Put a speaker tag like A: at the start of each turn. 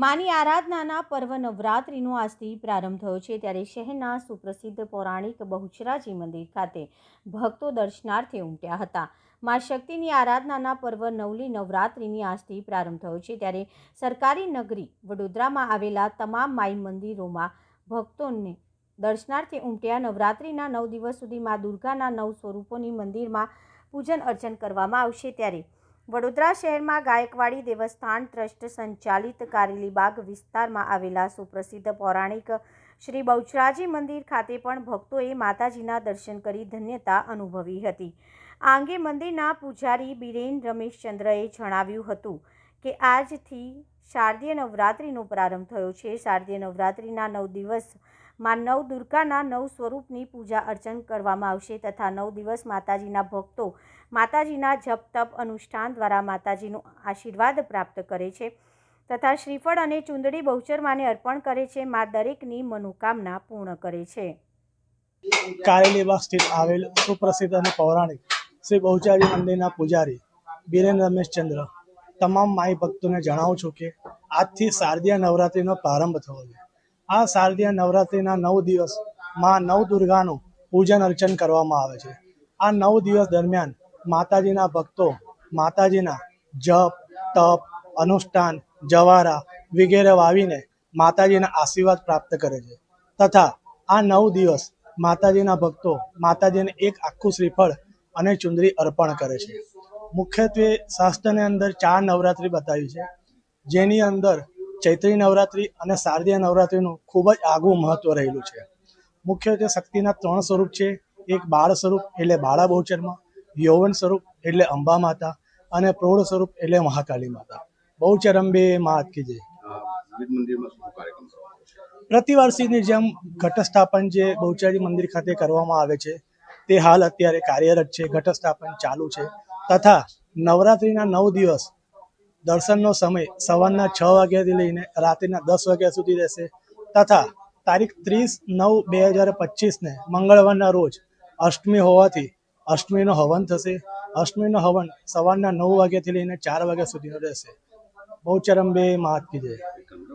A: માની આરાધનાના પર્વ નવરાત્રિનો આજથી પ્રારંભ થયો છે ત્યારે શહેરના સુપ્રસિદ્ધ પૌરાણિક બહુચરાજી મંદિર ખાતે ભક્તો દર્શનાર્થે ઉમટ્યા હતા. મા શક્તિની આરાધનાના પર્વ નવલી નવરાત્રિની આજથી પ્રારંભ થયો છે ત્યારે સરકારી નગરી વડોદરામાં આવેલા તમામ માઈ મંદિરોમાં ભક્તોને દર્શનાર્થે ઉમટ્યા. નવરાત્રિના નવ દિવસ સુધી મા દુર્ગાના નવ સ્વરૂપોની મંદિરમાં પૂજન અર્ચન કરવામાં આવશે ત્યારે વડોદરા શહેરમાં ગાયકવાડી દેવસ્થાન ટ્રસ્ટ સંચાલિત કારેલીબાગ વિસ્તારમાં આવેલા સુપ્રસિદ્ધ પૌરાણિક શ્રી બહુચરાજી મંદિર ખાતે પણ ભક્તોએ માતાજીના દર્શન કરી ધન્યતા અનુભવી હતી. આ અંગે મંદિરના પૂજારી બિરેન રમેશચંદ્રએ જણાવ્યું હતું કે આજથી શારદીય નવરાત્રિનો પ્રારંભ થયો છે. શારદીય નવરાત્રિના નવ દિવસ માં નવ દુર્ગાના નવ સ્વરૂપની પૂજા અર્ચન કરવામાં આવશે તથા નવ દિવસ માતાજીના ભક્તો માતાજીના જપ, તપ, અનુષ્ઠાન દ્વારા માતાજીનો આશીર્વાદ પ્રાપ્ત કરે છે તથા શ્રીફળ અને ચુંદડી બહુચર માને અર્પણ કરે છે. મા દરેકની મનોકામના પૂર્ણ કરે છે.
B: કારેલીબાગ સ્થિત આવેલ સુપ્રસિદ્ધ અને પૌરાણિક શ્રી બહુચારી મંદિરના પૂજારી બિરેન રમેશચંદ્ર તમામ માઈ ભક્તોને જણાવું છું કે આજથી શારદીય નવરાત્રિનો પ્રારંભ થયો છે. આ શારદીય નવરાત્રિના નવ દિવસમાં નવ દુર્ગાનું પૂજન અર્ચન કરવામાં આવે છે. આ નવ દિવસ દરમિયાન માતાજીના ભક્તો માતાજીના જપ, તપ, અનુષ્ઠાન, જવારા વગેરે વાવીને માતાજીના આશીર્વાદ પ્રાપ્ત કરે છે. તથા આ નવ દિવસ માતાજીના ભક્તો માતાજીને એક આખું શ્રીફળ અને ચુંદરી અર્પણ કરે છે. મુખ્યત્વે શાસ્ત્રની અંદર ચાર નવરાત્રિ બતાવી છે. જેની અંદર ચૈત્રી નવરાત્રિ અને શારદીય નવરાત્રિનું ખૂબ જ આગવું મહત્વ રહેલું છે. મુખ્યત્વે શક્તિના ત્રણ સ્વરૂપ છે. એક બાળ સ્વરૂપ એટલે બાળા બહુચરમાં યૌવન સ્વરૂપ એટલે અંબા માતા અને પ્રૌઢ સ્વરૂપ એટલે મહાકાલી માતા. બહુચર અંબે માત કી જય. પ્રતિવાર્ષિકની જેમ ઘટસ્થાપન જે બહુચરાજી મંદિર ખાતે કરવામાં આવે છે તે હાલ અત્યારે કાર્યરત છે. ઘટસ્થાપન ચાલુ છે. તથા નવરાત્રિના નવ દિવસ દર્શનનો સમય સવારના છ વાગ્યાથી લઈને રાત્રિના દસ વાગ્યા સુધી રહેશે તથા તારીખ ત્રીસ નવ બે હજાર પચીસને મંગળવારના રોજ અષ્ટમી હોવાથી અષ્ટમીનો હવન થશે. અષ્ટમીનો હવન સવારના નવ વાગ્યાથી લઈને ચાર વાગ્યા સુધીનો રહેશે. બહુચરંબે બે કી જય.